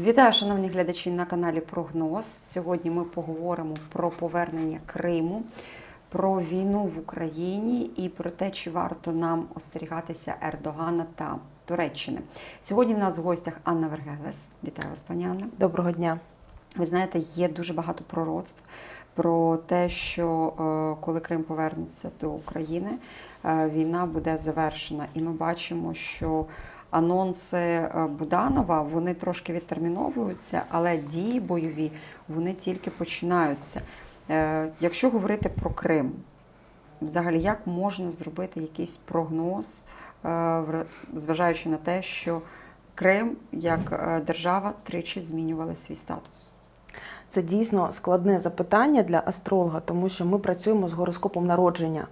Вітаю, шановні глядачі на каналі Прогноз. Сьогодні ми поговоримо про повернення Криму, про війну в Україні і про те, чи варто нам остерігатися Ердогана та Туреччини. Сьогодні в нас в гостях Анна Вергелес. Вітаю вас, пані Анна. Доброго дня. Ви знаєте, є дуже багато пророцтв про те, що е, коли Крим повернеться до України, е, війна буде завершена. І ми бачимо, що анонси е, Буданова вони трошки відтерміновуються, але дії бойові вони тільки починаються. Е, Якщо говорити про Крим, взагалі як можна зробити якийсь прогноз, е, зважаючи на те, що Крим як держава тричі змінювали свій статус? Це дійсно складне запитання для астролога, тому що ми працюємо з гороскопом народження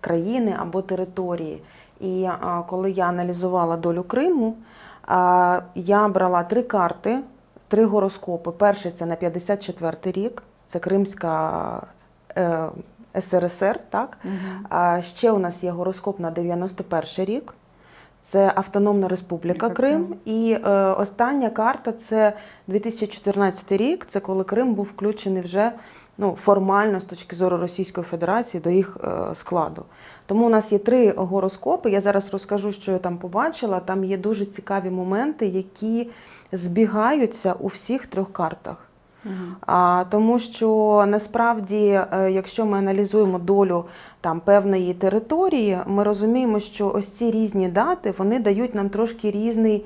країни або території. І а, коли я аналізувала долю Криму, а, я брала три карти, три гороскопи. Перший це на 54 рік, це Кримська е, СРСР, так? А ще у нас є гороскоп на 91 рік. Це Автономна Республіка Крим. І е, остання карта це 2014 рік. Це коли Крим був включений вже ну, формально з точки зору Російської Федерації до їх е, складу. Тому у нас є три гороскопи. Я зараз розкажу, що я там побачила. Там є дуже цікаві моменти, які збігаються у всіх трьох картах. А, тому що насправді, е, якщо ми аналізуємо долю там певної території, ми розуміємо, що ось ці різні дати вони дають нам трошки різний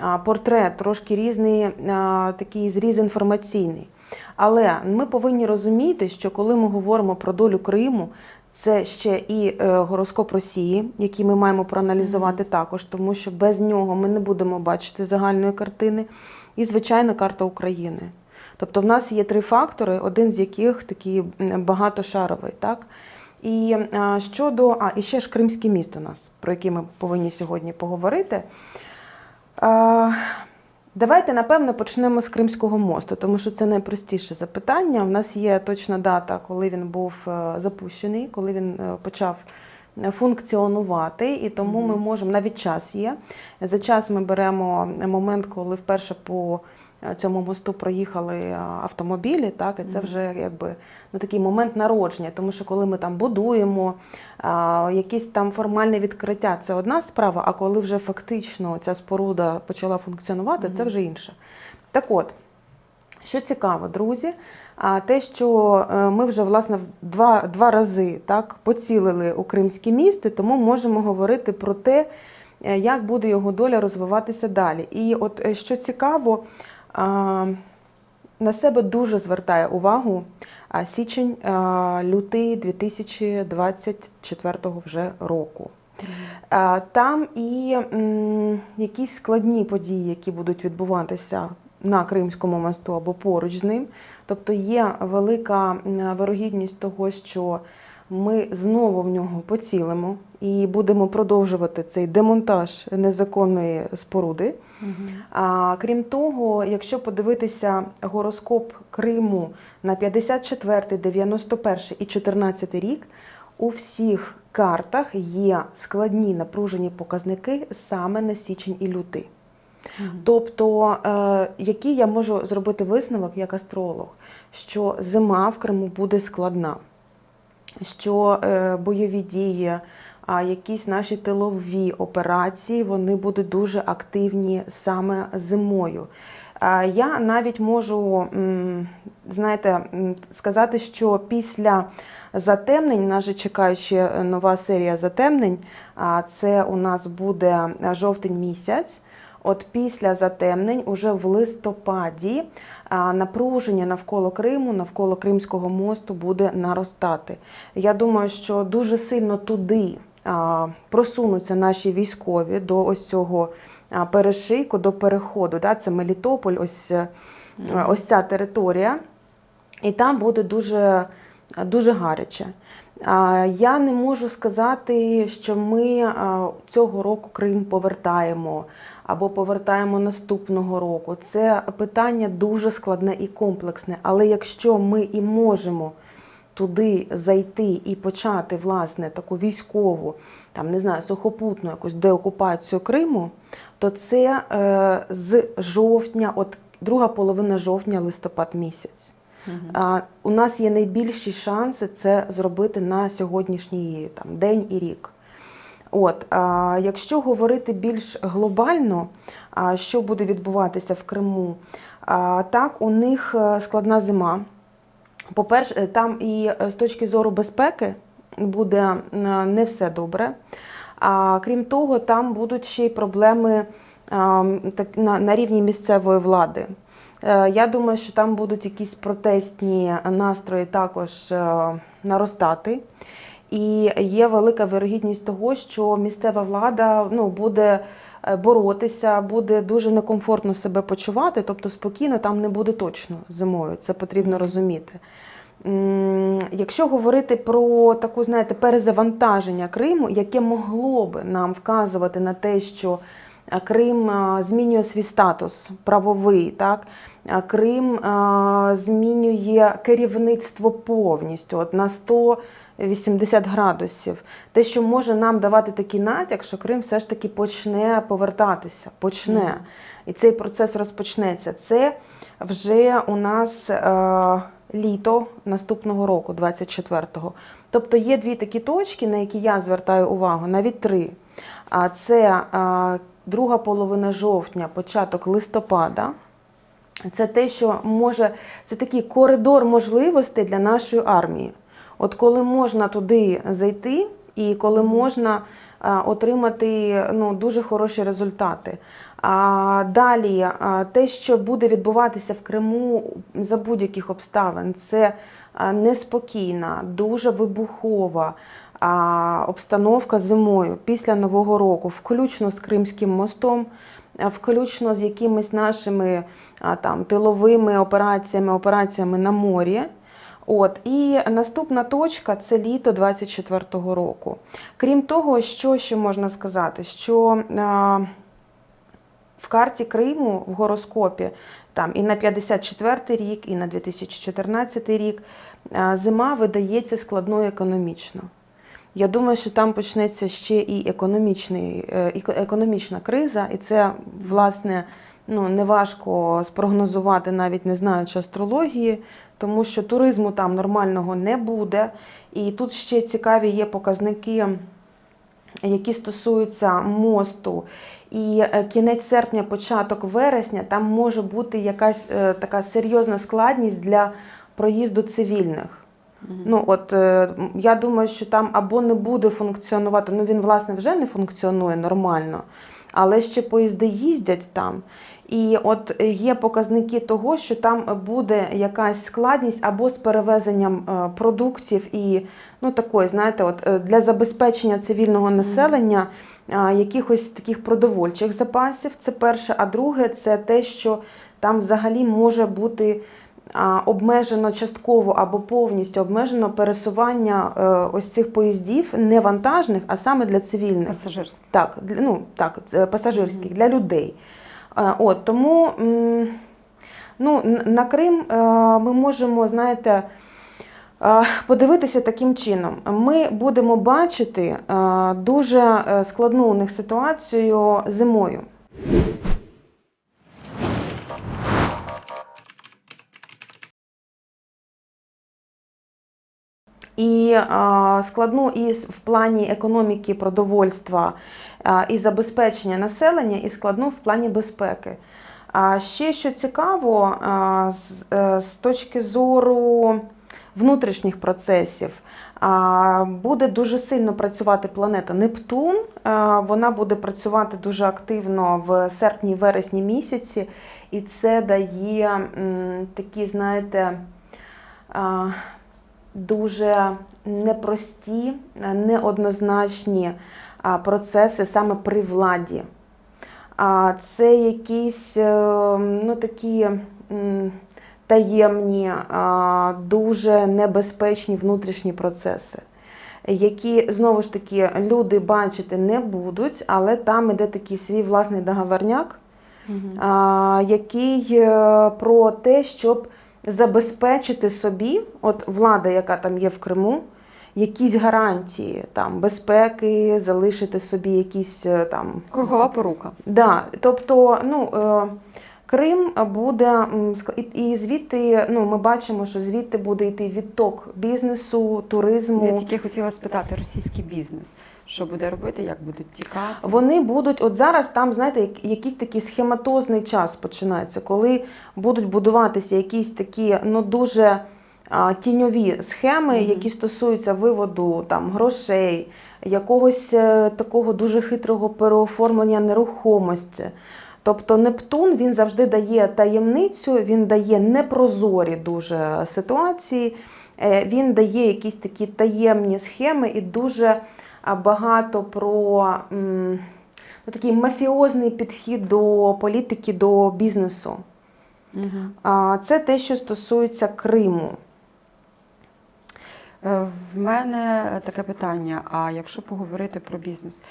а, портрет, трошки різний а, такий зріз інформаційний. Але ми повинні розуміти, що коли ми говоримо про долю Криму, це ще і е, гороскоп Росії, який ми маємо проаналізувати також, тому що без нього ми не будемо бачити загальної картини, і звичайно карта України. Тобто в нас є три фактори, один з яких такий багатошаровий. Так? І а, щодо, а, і ще ж Кримське місто у нас, про яке ми повинні сьогодні поговорити. А, давайте, напевно, почнемо з Кримського мосту, тому що це найпростіше запитання. У нас є точна дата, коли він був е, запущений, коли він е, почав е, функціонувати, і тому ми можемо, навіть час є. За час ми беремо момент, коли вперше по цьому мосту проїхали е, автомобілі, так, і це вже якби ну, такий момент народження, тому що коли ми там будуємо, а, якісь там формальне відкриття, це одна справа, а коли вже фактично ця споруда почала функціонувати, це вже інше. Так от, що цікаво, друзі, а те, що е, ми вже власне два, два рази так поцілили у кримські місти, тому можемо говорити про те, е, як буде його доля розвиватися далі. І от е, що цікаво, на себе дуже звертає увагу січень, лютий 2024 вже року. Там і якісь складні події, які будуть відбуватися на Кримському мосту або поруч з ним. Тобто є велика вирогідність того, що ми знову в нього поцілимо і будемо продовжувати цей демонтаж незаконної споруди. А, крім того, якщо подивитися гороскоп Криму на 54, 91 і 14 рік, у всіх картах є складні напружені показники саме на січень і лютий. Тобто, е, який я можу зробити висновок як астролог, що зима в Криму буде складна, що е, бойові дії, якісь наші тилові операції вони будуть дуже активні саме зимою. А Я навіть можу, знаєте, сказати, що після затемнень, нас же чекає ще нова серія затемнень. а Це у нас буде жовтень місяць. От після затемнень, уже в листопаді, напруження навколо Криму, навколо Кримського мосту буде наростати. Я думаю, що дуже сильно туди просунуться наші військові до ось цього перешийку, до переходу. Це Мелітополь, ось, е, ось ця територія. І там буде дуже, дуже гаряче. Я не можу сказати, що ми цього року Крим повертаємо або повертаємо наступного року. Це питання дуже складне і комплексне. Але якщо ми і можемо туди зайти і почати власне таку військову, там не знаю, сухопутну якусь деокупацію Криму, то це е, з жовтня, от друга половина жовтня, листопад місяць. А, у нас є найбільші шанси це зробити на сьогоднішній там, день і рік. От, якщо говорити більш глобально, що буде відбуватися в Криму, так, у них е, складна зима. По-перше, е, там і е, з точки зору безпеки буде не все добре. А крім того, там будуть ще й проблеми на, рівні місцевої влади. Я думаю, що там будуть якісь протестні настрої також наростати. І є велика вирогідність того, що місцева влада ну, буде е, боротися, буде дуже некомфортно себе почувати, тобто спокійно там не буде точно зимою. Це потрібно розуміти. Якщо говорити про таку, знаєте, перезавантаження Криму, яке могло би нам вказувати на те, що Крим змінює свій статус правовий, так? Крим змінює керівництво повністю от на 180 градусів. Те, що може нам давати такий натяк, що Крим все ж таки почне повертатися, почне. Мгм. І цей процес розпочнеться. Це вже у нас е, літо наступного року, 24-го. Тобто є дві такі точки, на які я звертаю увагу, навіть три. А це е, друга половина жовтня, початок листопада. Це те, що може, це такий коридор можливостей для нашої армії. От коли можна туди зайти, і коли можна а, отримати ну, дуже хороші результати. А далі а, те, що буде відбуватися в Криму за будь-яких обставин, це неспокійна, дуже вибухова обстановка зимою після Нового року, включно з Кримським мостом, включно з якимись нашими там, тиловими операціями, операціями на морі. От і наступна точка це літо 24-го року. Крім того, що ще можна сказати, що в карті Криму в гороскопі там і на 54-й рік, і на 2014 рік зима видається складною економічно. Я думаю, що там почнеться ще і економічний, е, економічна криза, і це, власне, ну, неважко спрогнозувати, навіть не знаючи астрології, тому що туризму там нормального не буде. І тут ще цікаві є показники, які стосуються мосту. І е, кінець серпня, початок вересня, там може бути якась е, така серйозна складність для проїзду цивільних. Ну, от е, я думаю, що там або не буде функціонувати, ну він, власне, вже не функціонує нормально, але ще поїзди їздять там. І от є показники того, що там буде якась складність або з перевезенням е, продуктів і ну такої, знаєте, от е, для забезпечення цивільного населення якихось таких продовольчих запасів. Це перше. А друге, це те, що там взагалі може бути обмежено частково або повністю обмежено пересування е, ось цих поїздів не вантажних, а саме для цивільних. Пасажирський. Так, ну, так, пасажирських, для людей. Е, От, тому ну, на Крим е, ми можемо, знаєте, подивитися таким чином. Ми будемо бачити дуже складну у них ситуацію зимою. І складну і в плані економіки, продовольства і забезпечення населення, і складну в плані безпеки. А ще що цікаво, з, е, точки зору внутрішніх процесів, буде дуже сильно працювати планета Нептун. Вона буде працювати дуже активно в серпні-вересні місяці, і це дає такі, знаєте, дуже непрості, е, неоднозначні процеси саме при владі. Це якісь е, ну, такі таємні, дуже небезпечні внутрішні процеси, які знову ж таки люди бачити не будуть, але там іде такий свій власний договорняк, а, який е, про те, щоб забезпечити собі, от влада, яка там є в Криму, якісь гарантії там безпеки, залишити собі якісь е, там Кругова порука. Да, тобто, ну, е, Крим буде і- звідти, ну ми бачимо, що звідти буде йти відток бізнесу, туризму. Я тільки хотіла спитати російський бізнес, що буде робити, як будуть тікати. Вони будуть, от зараз там, знаєте, якийсь такий схематозний час починається, коли будуть будуватися якісь такі ну дуже тіньові схеми, Мгм. які стосуються виводу там грошей, якогось е, такого дуже хитрого переоформлення нерухомості. Тобто Нептун він завжди дає таємницю, він дає непрозорі дуже ситуації, е, він дає якісь такі таємні схеми і дуже багато про ну, такий мафіозний підхід до політики, до бізнесу. Угу. Це те, що стосується Криму. Е, В мене таке питання: а якщо поговорити про бізнес?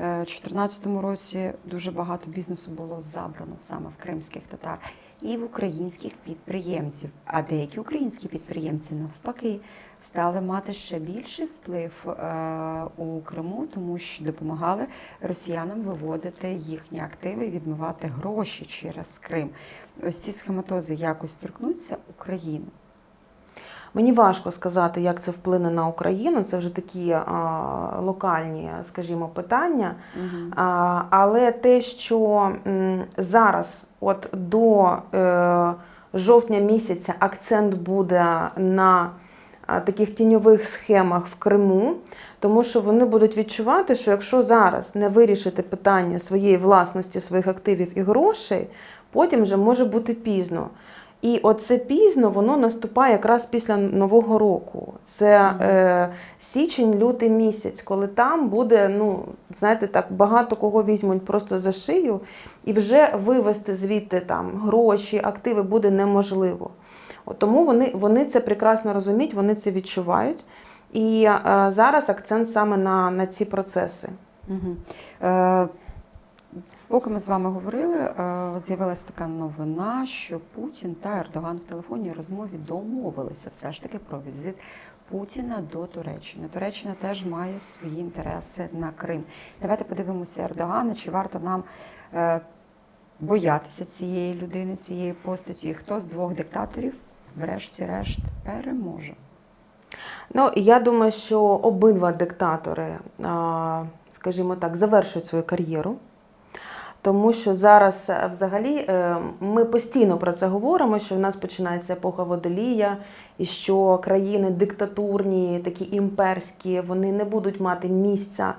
Е, У 2014 році дуже багато бізнесу було забрано саме в кримських татар і в українських підприємців. А деякі українські підприємці навпаки стали мати ще більший вплив е, у Криму, тому що допомагали росіянам виводити їхні активи відмивати гроші через Крим. Ось ці схематози якось торкнуться України. Мені важко сказати, як це вплине на Україну. Це вже такі а, локальні, скажімо, питання. Угу. А, але те, що м, зараз, от до е, жовтня місяця, акцент буде на таких тіньових схемах в Криму, тому що вони будуть відчувати, що якщо зараз не вирішити питання своєї власності, своїх активів і грошей, потім вже може бути пізно. І оце пізно воно наступає якраз після Нового року. Це е, січень, лютий місяць, коли там буде, ну знаєте, так багато кого візьмуть просто за шию, і вже вивести звідти там гроші, активи буде неможливо. От тому вони, вони це прекрасно розуміють, вони це відчувають. І е, зараз акцент саме на, на ці процеси. Угу. Е, поки ми з вами говорили, е, з'явилася така новина, що Путін та Ердоган в телефонній розмові домовилися все ж таки про візит Путіна до Туреччини. Туреччина теж має свої інтереси на Крим. Давайте подивимося Ердогана, чи варто нам е, боятися цієї людини, цієї постаті, хто з двох диктаторів, врешті-решт, переможе. Ну, я думаю, що обидва диктатори, скажімо так, завершують свою кар'єру. Тому що зараз е, взагалі е, ми постійно про це говоримо, що в нас починається епоха водолія, і що країни диктатурні, такі імперські, вони не будуть мати місця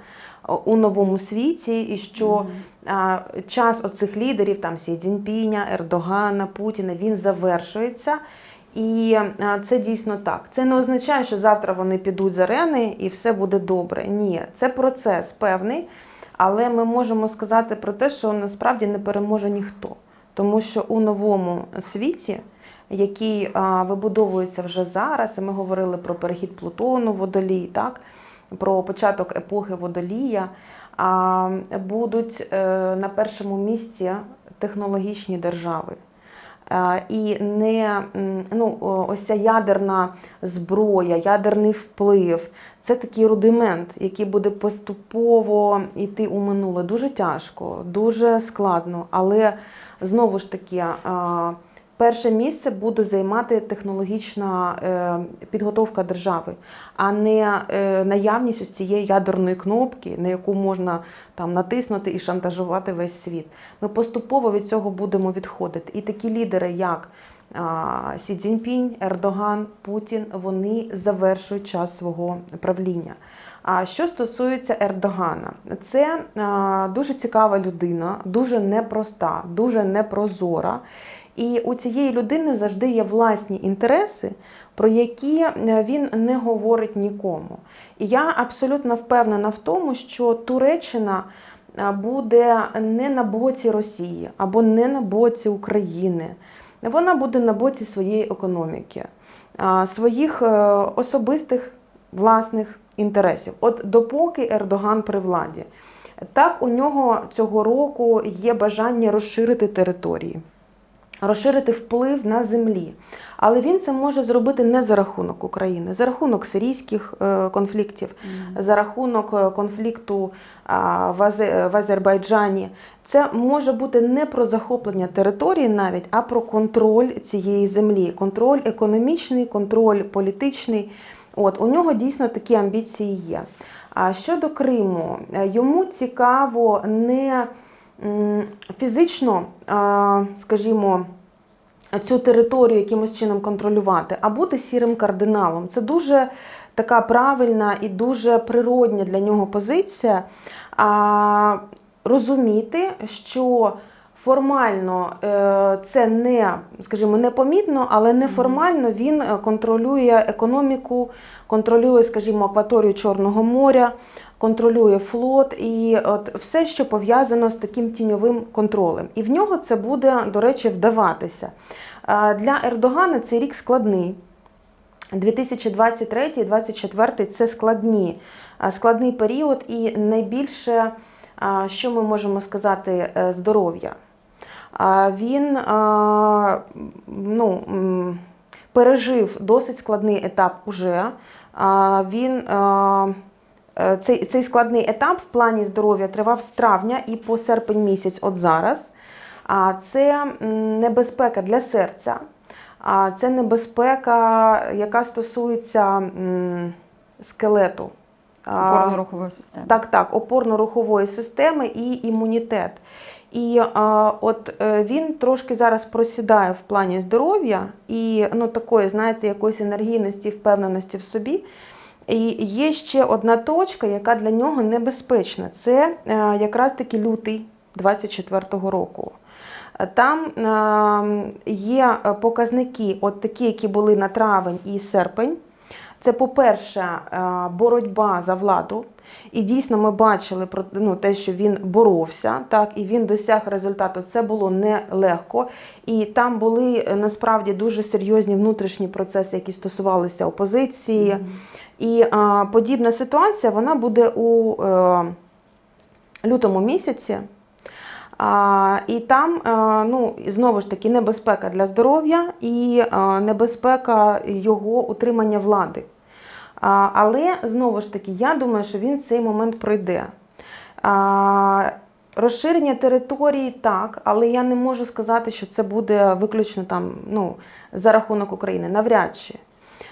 е, у новому світі, і що а, час оцих лідерів, там Сі Цзіньпіня, Ердогана, Путіна, він завершується. І це дійсно так. Це не означає, що завтра вони підуть з арени і все буде добре. Ні, це процес певний, але ми можемо сказати про те, що насправді не переможе ніхто. Тому що у новому світі, який а, вибудовується вже зараз, і ми говорили про перехід Плутону, водолій, так? про початок епохи водолія, а, будуть е, на першому місці технологічні держави. Е, І не ну, ось ця ядерна зброя, ядерний вплив це такий рудимент, який буде поступово йти у минуле. Дуже тяжко, дуже складно, але знову ж таки. Перше місце буде займати технологічна е, підготовка держави, а не е, наявність ось цієї ядерної кнопки, на яку можна там натиснути і шантажувати весь світ. Ми поступово від цього будемо відходити. І такі лідери, як Сі Цзіньпінь, Ердоган, Путін, вони завершують час свого правління. А що стосується Ердогана, це дуже цікава людина, дуже непроста, дуже непрозора. І у цієї людини завжди є власні інтереси, про які е, він не говорить нікому. І я абсолютно впевнена в тому, що Туреччина е, буде не на боці Росії або не на боці України. Вона буде на боці своєї економіки, своїх е, особистих власних інтересів. От допоки Ердоган при владі, так у нього цього року є бажання розширити території. розширити вплив на землі. Але він це може зробити не за рахунок України, за рахунок сирійських е, конфліктів, за рахунок е, конфлікту в Азербайджані. Це може бути не про захоплення території навіть, а про контроль цієї землі, контроль економічний, контроль політичний. От у нього дійсно такі амбіції є. А щодо Криму, е, йому цікаво не фізично, скажімо, цю територію якимось чином контролювати, а бути сірим кардиналом. Це дуже така правильна і дуже природня для нього позиція. Розуміти, що формально е, це не, скажімо, непомітно, але неформально він е, контролює економіку, контролює, скажімо, акваторію Чорного моря, контролює флот і от все, що пов'язано з таким тіньовим контролем. І в нього це буде, до речі, вдаватися. Для Ердогана цей рік складний. 2023-2024 це складні, складний період, і найбільше, що ми можемо сказати, е, здоров'я. Він ну, пережив досить складний етап уже. Він е, цей, цей складний етап в плані здоров'я тривав з травня і по серпень місяць, от зараз. Це небезпека для серця. Це небезпека, яка стосується скелету. Опорно-рухової системи. так, так, опорно-рухової системи і імунітет. І а, от е, він трошки зараз просідає в плані здоров'я і ну, такої, знаєте, якоїсь енергійності, впевненості в собі. І є ще одна точка, яка для нього небезпечна. Це е, якраз таки лютий 24-го року. Там е, є показники, от такі, які були на травень і серпень. Це, по-перше, е, боротьба за владу. І дійсно ми бачили про ну, те, що він боровся, так, і він досяг результату. Це було нелегко. І там були е, насправді дуже серйозні внутрішні процеси, які стосувалися опозиції. І е, подібна ситуація вона буде у е, лютому місяці. А, і там е, ну, знову ж таки небезпека для здоров'я і е, небезпека його утримання влади. Але знову ж таки, я думаю, що він цей момент пройде. Розширення території так, але я не можу сказати, що це буде виключно там, ну, за рахунок України. Навряд чи.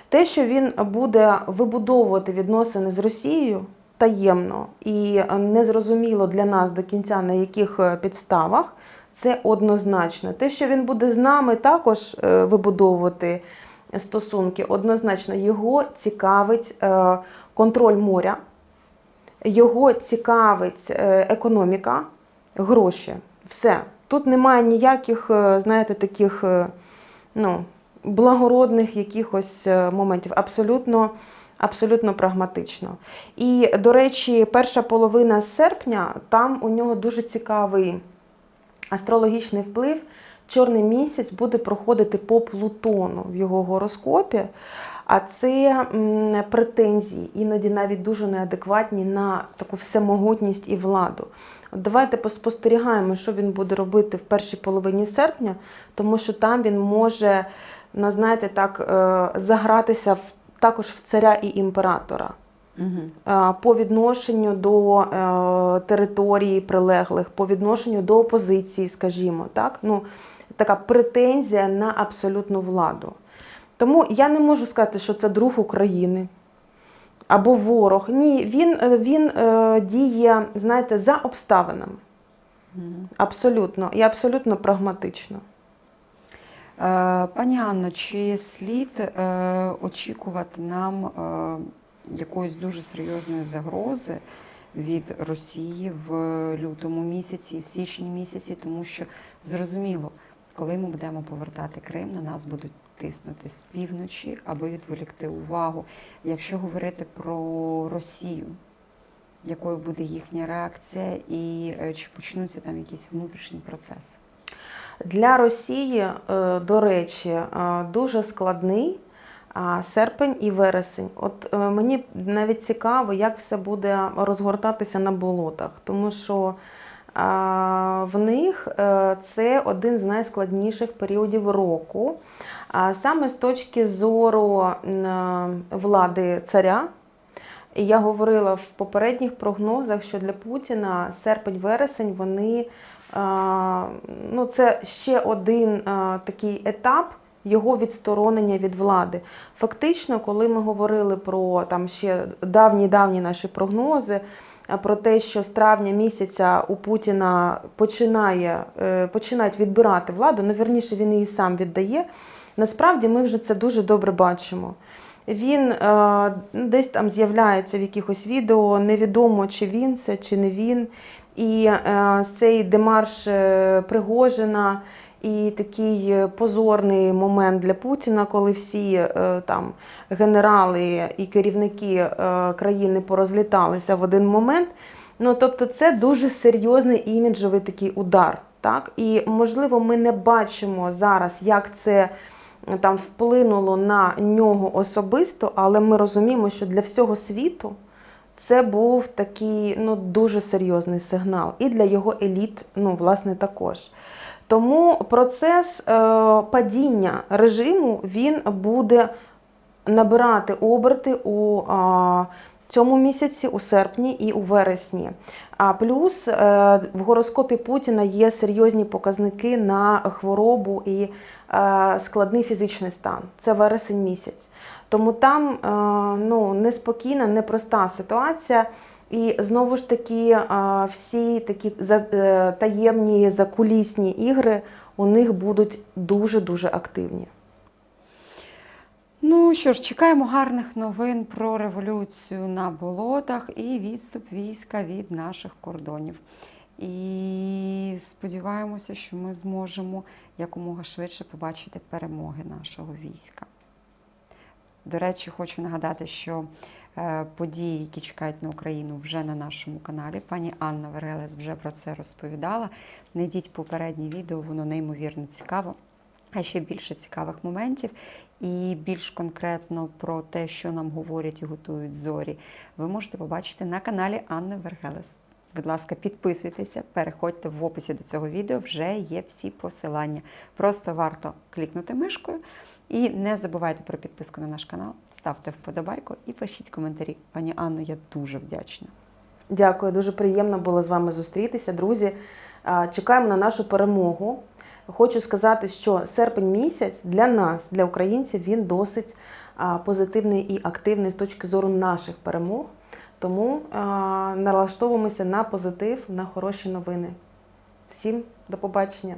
Те, що він буде вибудовувати відносини з Росією таємно і незрозуміло для нас до кінця на яких е, підставах, це однозначно. Те, що він буде з нами також е, вибудовувати стосунки, однозначно його цікавить е, контроль моря, його цікавить е, економіка, гроші. Все. Тут немає ніяких, е, знаєте, таких ну, благородних якихось моментів. Абсолютно, абсолютно прагматично. І, до речі, перша половина серпня там у нього дуже цікавий астрологічний вплив. Чорний місяць буде проходити по Плутону в його гороскопі, а це претензії, іноді навіть дуже неадекватні на таку всемогутність і владу. Давайте поспостерігаємо, що він буде робити в першій половині серпня, тому що там він може, ну, знаєте, так, е, загратися в, також в царя і імператора Е, по відношенню до е, території прилеглих, по відношенню до опозиції, скажімо, так? Ну, така претензія на абсолютну владу. Тому я не можу сказати, що це друг України або ворог. Ні, він, е, він діє, знаєте, за обставинами. Абсолютно і абсолютно прагматично. Пані Анно, чи слід очікувати нам якоїсь дуже серйозної загрози від Росії в лютому місяці, в січні місяці, тому що зрозуміло, коли ми будемо повертати Крим, на нас будуть тиснути з півночі, аби відволікти увагу. Якщо говорити про Росію, якою буде їхня реакція, і е, чи почнуться там якісь внутрішні процеси? Для Росії, е, до речі, е, дуже складний серпень і вересень. От е, мені навіть цікаво, як все буде розгортатися на болотах, тому що А, В них е, це один з найскладніших періодів року. А Саме з точки зору е, влади царя. І я говорила в попередніх прогнозах, що для Путіна серпень-вересень вони ну, це ще один такий етап його відсторонення від влади. Фактично, коли ми говорили про там ще давні-давні наші прогнози. Про те, що з травня місяця у Путіна починає, е, починають відбирати владу, ну вірніше він її сам віддає. Насправді ми вже це дуже добре бачимо. Він е, десь там з'являється в якихось відео, невідомо, чи він це, чи не він. І е, цей демарш Пригожина і такий е, позорний момент для Путіна, коли всі е, там генерали і керівники е, країни порозліталися в один момент. Ну, тобто, це дуже серйозний іміджовий такий удар. Так? І можливо, ми не бачимо зараз, як це там вплинуло на нього особисто, але ми розуміємо, що для всього світу це був такий ну, дуже серйозний сигнал. І для його еліт, ну, власне, також. Тому процес е, падіння режиму він буде набирати оберти у цьому місяці, у серпні і у вересні. А плюс е, в гороскопі Путіна є серйозні показники на хворобу і е, складний фізичний стан. Це вересень місяць. Тому там ну, неспокійна, непроста ситуація. І знову ж таки, всі такі е, таємні закулісні ігри у них будуть дуже-дуже активні. Ну що ж, чекаємо гарних новин про революцію на болотах і відступ війська від наших кордонів. І сподіваємося, що ми зможемо якомога швидше побачити перемоги нашого війська. До речі, хочу нагадати, що події, які чекають на Україну, вже на нашому каналі. Пані Анна Вергелес вже про це розповідала. Найдіть попереднє відео, воно неймовірно цікаво. А ще більше цікавих моментів і більш конкретно про те, що нам говорять і готують зорі, ви можете побачити на каналі Анни Вергелес. Будь ласка, підписуйтеся, переходьте в описі до цього відео, вже є всі посилання. Просто варто клікнути мишкою. І не забувайте про підписку на наш канал, ставте вподобайку і пишіть коментарі. Пані Анно, я дуже вдячна. Дякую, дуже приємно було з вами зустрітися, друзі. Чекаємо на нашу перемогу. Хочу сказати, що серпень місяць для нас, для українців, він досить позитивний і активний з точки зору наших перемог. Тому налаштовуємося на позитив, на хороші новини. Всім до побачення!